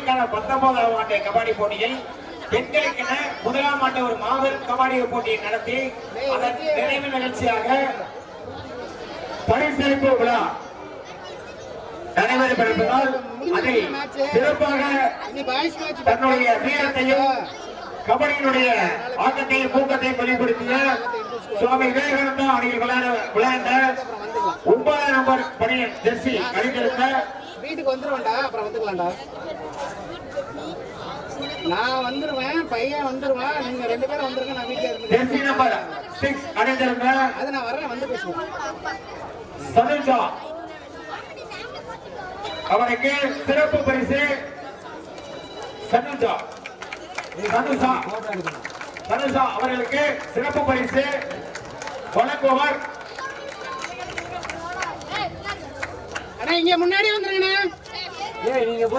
ஆண்களுக்கான பத்தொன்பதாம் ஆண்டு கபாடி போட்டியில் பெண்களுக்கென முதலாம் ஆண்டு ஒரு மாபெரும் கபாடி போட்டியை நடத்தி அதன் நிறைவு நிகழ்ச்சியாக பரிசளிப்பு விழா நடைபெறப்பட்டிருப்பதால் அதில் சிறப்பாக தன்னுடைய வீரத்தையும் கபடியினுடைய ஆக்கத்தையும் ஊக்கத்தையும் வெளிப்படுத்திய சுவாமி விவேகானந்தா அணியில் விளையாட விளையாண்ட ஒன்பதாம் நம்பர் பணியின் ஜெர்சி அணிந்திருந்த வீட்டுக்கு வந்துருவேன்டா அப்புறம் வந்துக்கலாம்டா. நான் வந்துருவேன் பையன் வந்துருவான். நீங்க ரெண்டு பேரும் வந்துருங்க நான் வீட்டுல இருந்து ஜெர்சி நம்பர் சிக்ஸ் அணிந்திருந்த அது நான் வரேன் வந்து பேசுவேன் சதுர்ஜா அவருக்கு சிறப்பு பரிசு. சதுர்ஜா சதுர்ஷா சதுர்ஷா அவர்களுக்கு சிறப்பு பரிசு. வழங்குவர் அண்ணா இங்க முன்னாடி வந்துருங்கண்ணா.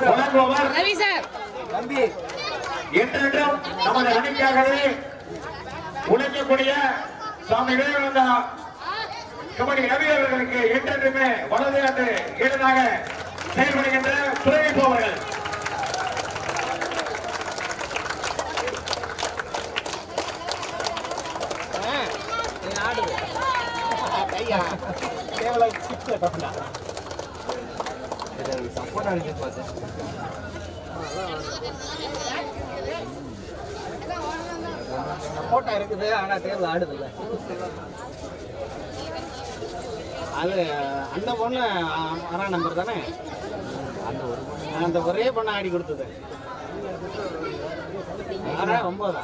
வழங்குவர் ரவி சார். என்றென்றும் நமது அணிக்காகவே உழைக்கக்கூடிய சுவாமி விவேகானந்தா கபடி ரவி அவர்களுக்கு என்றென்றுமே வலது அன்று ஈடனாக செயல்படுகின்ற துறை போவர்கள் ஆடுது பார்த்தேன் போட்டோ இருக்குது ஆனா தேர்வு ஆடுது இல்ல அது அந்த பொண்ணு ஆ- ஆறாம் நம்பர் தானே? அந்த ஒரே பொண்ணு. ஆடி கொடுத்தது. ஆறா ஒன்பதா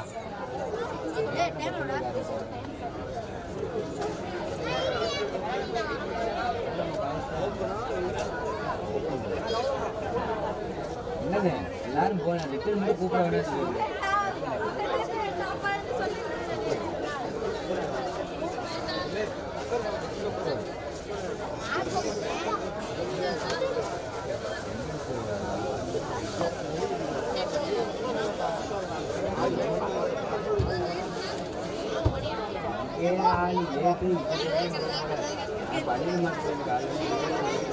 என்னங்க? எல்லாரும் போன லிட்டில் மட்டும் கூப்பிட வேணாம் எல்லாரும் இங்கே பாரு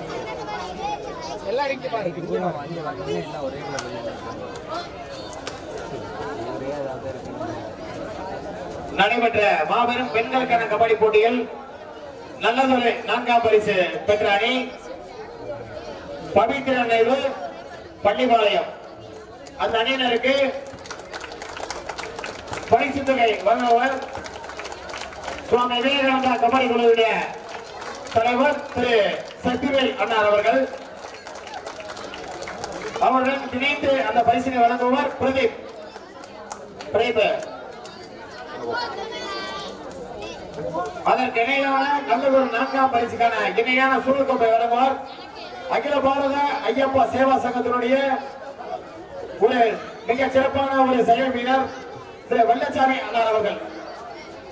நடைபெற்ற மாபெரும் பெண்களுக்கான கபடி போட்டியில் நல்லதொரு நான்காம் பரிசு பெற்ற அணி பவித்திர நேரு பள்ளிபாளையம். அந்த அணியினருக்கு பரிசு தொகை வழங்குவர் சுவாமி விவேகானந்தா கபடி குழுவுடைய தலைவர் திரு சக்திவேல் அண்ணா அவர்கள். அவருடன் இணைந்து அந்த பரிசினை வழங்குவார். பிரதீப். பிரதீப். அதற்கு இணையான நல்ல ஒரு நான்காம் பரிசுக்கான இணையான சூழ்கொப்பை வழங்குவார். அகில பாரத ஐயப்பா சேவா சங்கத்தினுடைய ஒரு மிக சிறப்பான ஒரு செயல் வீரர் திரு வெள்ளச்சாமி அண்ணார் அவர்கள்.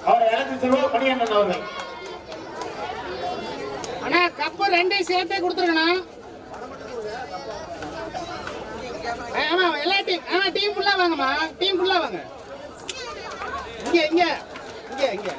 அவரை அழைத்து செல்வோம் மணியண்ணன் அவர்கள். அண்ணா கப்பு ரெண்டையும் சேர்த்தே கொடுத்துருங்கண்ணா. ஆமா எல்லா டீம் ஆமா டீம் ஃபுல்லா வாங்கம்மா. டீம் ஃபுல்லா வாங்க. இங்க இங்க. இங்க இங்க.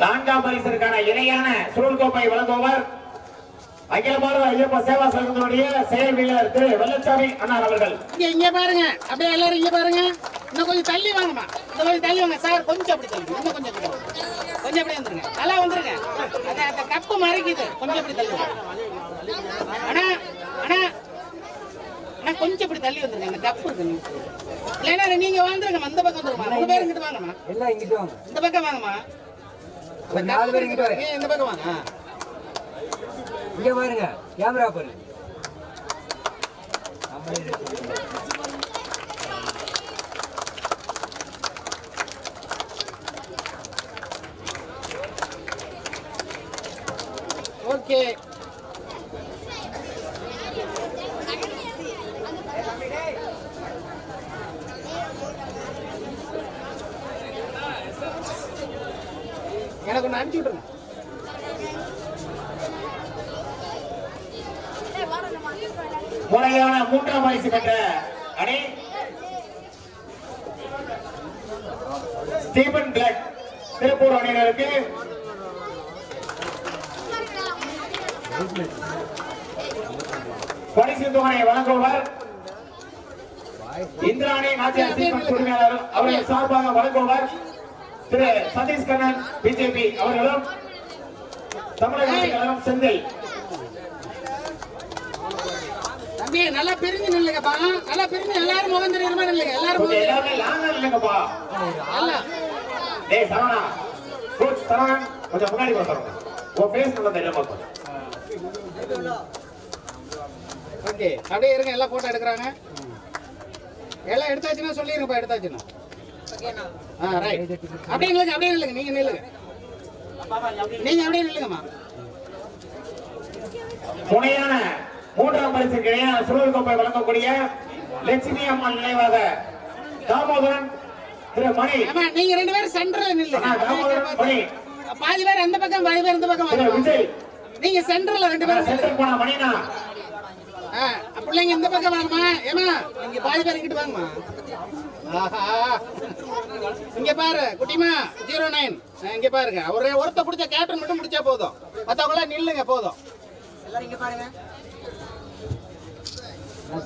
நான்காம் பரிசிற்கான இணையான சூழ்கோப்பை வழங்குவர் அகில பாரத ஐயப்ப சேவா சங்கத்தினுடைய செயல் திரு வெள்ளச்சாமி அண்ணா அவர்கள். இங்க இங்க பாருங்க. அப்படியே எல்லாரும் இங்க பாருங்க. இன்னும் கொஞ்சம் தள்ளி வாங்கம்மா. இன்னும் கொஞ்சம் தள்ளி வாங்க. சார் கொஞ்சம் அப்படி தள்ளி இன்னும் கொஞ்சம் அப்படி கொஞ்சம் அப்படி வந்துருங்க. நல்லா வந்துருங்க. அந்த கப்பு மறைக்குது. கொஞ்சம் அப்படி தள்ளி அண்ணா அண்ணா கொஞ்சம் இப்படி தள்ளி வந்துருங்க. இருக்கு இல்லைன்னா நீங்க. வந்துருங்க அந்த பக்கம் வந்துருமா? மூணு பேர் இங்கிட்டு வாங்கம்மா. எல்லாம் இங்கிட்டு வாங்க. இந்த பக்கம் வாங்கம்மா. நாலு பேர் இங்கிட்டு ஏன் இந்த பக்கம் வாங்க. இங்க பாருங்க கேமரா பாருங்க நம்மளே இருக்கு. ஓகே எனக்கு ஒன்று அனுப்பிச்சு விட்ருங்க முறையான மூன்றாம் பரிசு பெற்ற அணி. ஸ்டீபன் பிளாக் திருப்பூர் அணியினருக்கு. பரிசு தொகையை வழங்குபவர் இந்திராணி நாச்சியார் ஸ்டீபன் உரிமையாளர் அவர்கள் சார்பாக வழங்குபவர் திரு சதீஷ் கண்ணன் பிஜேபி அவர்களும் தமிழக செந்தில். தம்பி நல்லா பிரிஞ்சு நில்லுங்கப்பா. நல்லா பிரிஞ்சு எல்லாரும் முகம் தெரியுற மாதிரி இல்லைங்க எல்லாரும் முகம் கொஞ்சம் தெரியுற எல்லாமே லாங்கா இல்லைங்கப்பா எல்லாம் டேய் சரவணா. கோச் சரவணன் கொஞ்சம் முன்னாடி போ சரவணா. உன் ஃபேஸ் நல்லா தெரியாம இருக்கும் ஓகே அப்படியே இருங்க. எல்லாம் போட்டோ எடுக்கிறாங்க. எல்லாம் எடுத்தாச்சுன்னா சொல்லிருங்கப்பா எடுத்தாச்சுன்னா. ஆ ரைட் அப்படியே நில்லுங்க அப்படியே நில்லுங்க. நீங்க நில்லுங்க. நீங்க அப்படியே நில்லுங்கம்மா. மூன்றாம் பரிசு இடையான சுழல் கோப்பை வழங்கக்கூடிய லட்சுமி அம்மன் நினைவாக தாமோதரன் திரு மணி. ஆமா நீங்க ரெண்டு பேரும் சென்டர்ல மணி. பாதி பேர் அந்த பக்கம் பாதி பேர் இந்த பக்கம் விஜய். நீங்க சென்டர்ல ரெண்டு பேரும். சென்டர் போன மணினா. பிள்ளைங்க இந்த பக்கம் வாங்கம்மா. ஏமா இங்க பாதி பேர் இங்கிட்டு வாங்கம்மா. ஆஹா. இங்க பாரு குட்டிமா ஜீரோ நைன் இங்க பாருங்க. ஒரே ஒருத்த பிடிச்ச கேப்டன் மட்டும் பிடிச்சா போதும். மத்தவங்கள நில்லுங்க போதும்.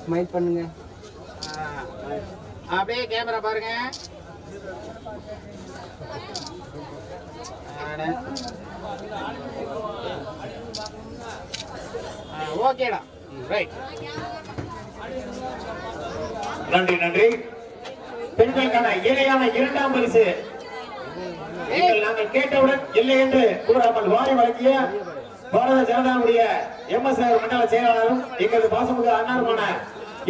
ஸ்மைல் பண்ணுங்க. ஆ, அப்படியே கேமரா பாருங்க. ஓகேடா. ரைட் நன்றி நன்றி. பெண்களுக்கான இணையான இரண்டாம் பரிசு. நீங்கள் நாங்கள் கேட்டவுடன் இல்லை என்று கூறாமல் வாரி வழங்கிய பாரத ஜனதாவுடைய எம்எஸ்ஆர் மண்டல செயலாளரும் எங்களது பாசமுக அண்ணாருமான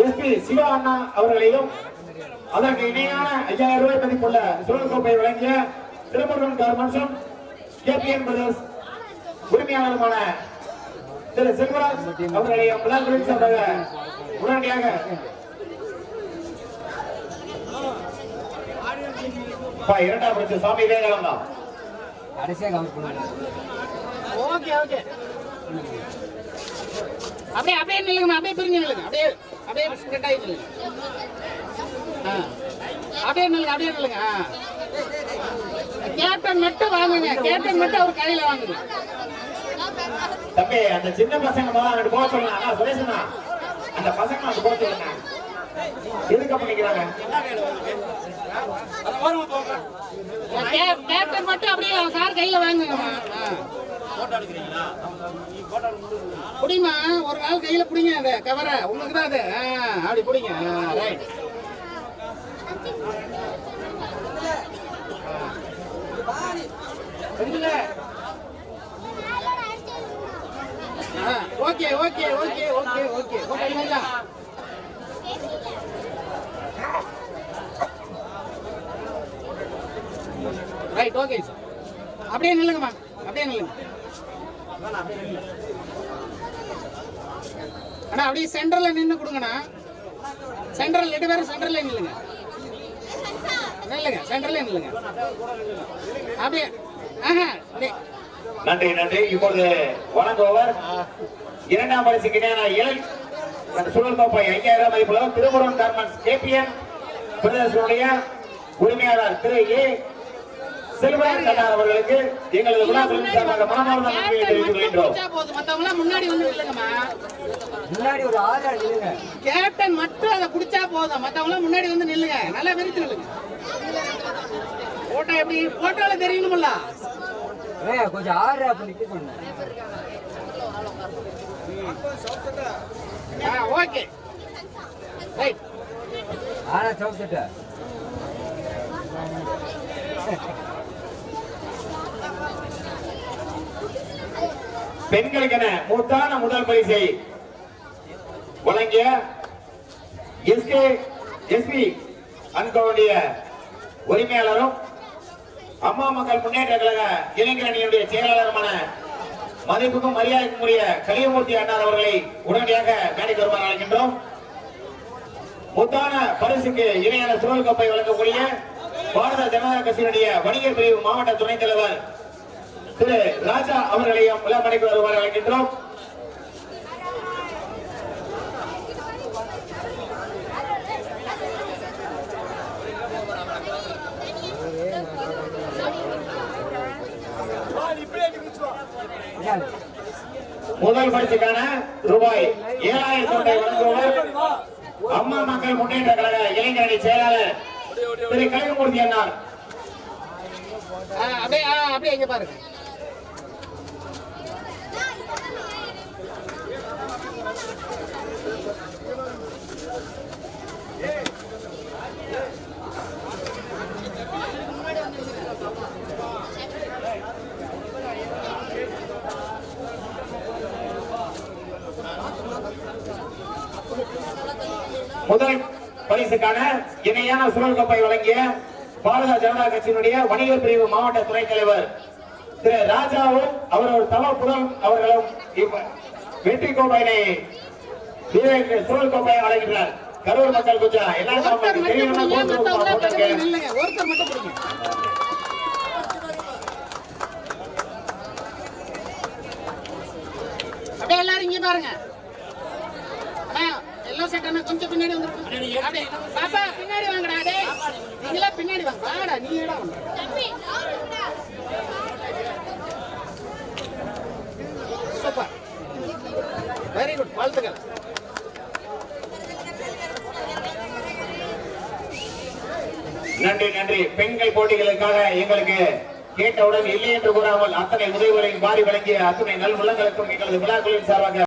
எஸ்பி சிவா அண்ணா அவர்களையும் அதற்கு இணையான ஐயாயிரம் ரூபாய் மதிப்புள்ள சுழல் கோப்பை வழங்கிய திருமுருகன் கார்மெண்ட்ஸும் கேபிஎன் பிரதர்ஸ் உரிமையாளருமான திரு செல்வராஜ் அவர்களையும் விழாக்களின் சார்பாக உடனடியாக இரண்டாம் பரிசு சாமி விவேகானந்தா. கடைசியாக ஓகே ஓகே அப்படியே அப்படியே நில்லுங்கம்மா அப்படியே பிரிஞ்சு நில்லுங்க. அப்படியே அப்படியே ஸ்ப்ரெட் ஆகி நில்லுங்க. அப்படியே நில்லுங்க அப்படியே நில்லுங்க கேப்டன் மட்டும் வாங்குங்க கேப்டன் மட்டும் அவர் கையில வாங்குங்க. தம்பி அந்த சின்ன பசங்க முதல்ல அங்கிட்டு போக சொல்லுங்க. அண்ணா சுரேஷனா அந்த பசங்க அங்கிட்டு போக சொல்லுங்க. எதுக்கு பண்ணிக்கிறாங்க கே- கேப்டன் மட்டும் அப்படியே சார் கையில வாங்குங்கம்மா. ஆ. புடிமா ஒரு கால் கையில புடிங்க அந்த கவரை உங்களுக்கு தான் அது. ஆ, அப்படி புடிங்க. Right okay okay okay okay okay okay right okay sir அப்படியே நில்லுங்கம்மா. அப்படியே நில்லுங்க. அண்ணா அப்படியே சென்டர்ல நின்று கொடுங்கண்ணா. சென்டர்ல ரெண்டு பேரும் சென்டர்ல நில்லுங்க. நில்லுங்க சென்டர்ல நில்லுங்க. அப்படியே ஆஹா நன்றி நன்றி. இப்பொழுது வழங்குபவர் இரண்டாம் பரிசுக்கு இணையான இலை சுழல் கோப்பை ஐயாயிரம் மதிப்புள்ள திருமுருகன் கார்மெண்ட்ஸ் கேபிஎன் பிரதேசனுடைய உரிமையாளர் திரு ஏ செல்வராஜ் கண்ணார் அவர்களுக்கு எங்களது விழாக்களின் சார்பாக மனமார்ந்த நன்றியை தெரிவித்துக் கொள்கின்றோம் முன்னாடி வந்து முன்னாடி ஒரு ஆறு கேப்டன் மட்டும் அதை குடிச்சா போதும். மத்தவங்க எல்லாம் முன்னாடி வந்து நில்லுங்க. நல்லா விரித்து நில்லுங்க. போட்டோ எப்படி? போட்டோல தெரியணும்ல கொஞ்சம் ஆறு அப்போ நிற்க சொன்னேன் ஆ ஓகே. ரைட் ஆனா சவுத்துட்ட பெண்களுக்கென மூத்தான முதல் பரிசை வழங்கிய எஸ்கே எஸ்பி அன்கோவுடைய உரிமையாளரும் அம்மா மக்கள் முன்னேற்ற கழக இளைஞர் அணியினுடைய செயலாளருமான மதிப்புக்கும் மரியாதைக்கும் உரிய கலியமூர்த்தி அண்ணார் அவர்களை உடனடியாக மேடைக்கு வருமாறு அழைக்கின்றோம். முத்தான பரிசுக்கு இணையான சுழல் கோப்பை வழங்கக்கூடிய பாரத ஜனதா கட்சியினுடைய வணிகர் பிரிவு மாவட்ட துணைத் தலைவர் திரு ராஜா அவர்களையும் விழாமணிக்கு வருமாறு அழைக்கின்றோம். முதல் பரிசுக்கான ரூபாய் ஏழாயிரத்தி ஒன்றை வழங்குபவர் அம்மா மக்கள் முன்னேற்ற கழக இளைஞரணி செயலாளர் திரு கழகமூர்த்தி அண்ணா அப்படியே இங்க பாருங்க. முதல் பரிசுக்கான இணையான சுழல் கோப்பை வழங்கிய பாரத ஜனதா கட்சியினுடைய வணிகர் பிரிவு மாவட்ட துணைத் தலைவர் திரு ராஜாவும் அவரோட தவ புதன் அவர்களும் வெற்றி கோப்பையினை சுழல் கோப்பையை வழங்குகிறார். கரூர் மக்கள் கொஞ்சம் எல்லாரும் அவங்களுக்கு மட்டும் தெரியணும்னா பிடிங்க போட்டு மத்தவங்க போட்டுருங்க. பக்கத்துல நில்லுங்க ஒருத்தர் மட்டும் பிடிங்க அப்படியே எல்லாரும் இங்க பாருங்க அண்ணா, எல்லாம் அண்ணா கொஞ்சம் பின்னாடி அப்படியே பாப்பா பின்னாடி வாங்கடா டேய். நீங்களா பின்னாடி வாங்க. வாடா நீ ஏடா வந்த சூப்பர். வெரி குட் வாழ்த்துக்கள். நன்றி நன்றி. பெண்கள் போட்டிகளுக்காக எங்களுக்கு கேட்டவுடன் இல்லை என்று கூறாமல் அத்தனை உதவிகளையும் வாரி வழங்கிய அத்தனை நல் உள்ளங்களுக்கும் எங்களது விழாக்களின் சார்பாக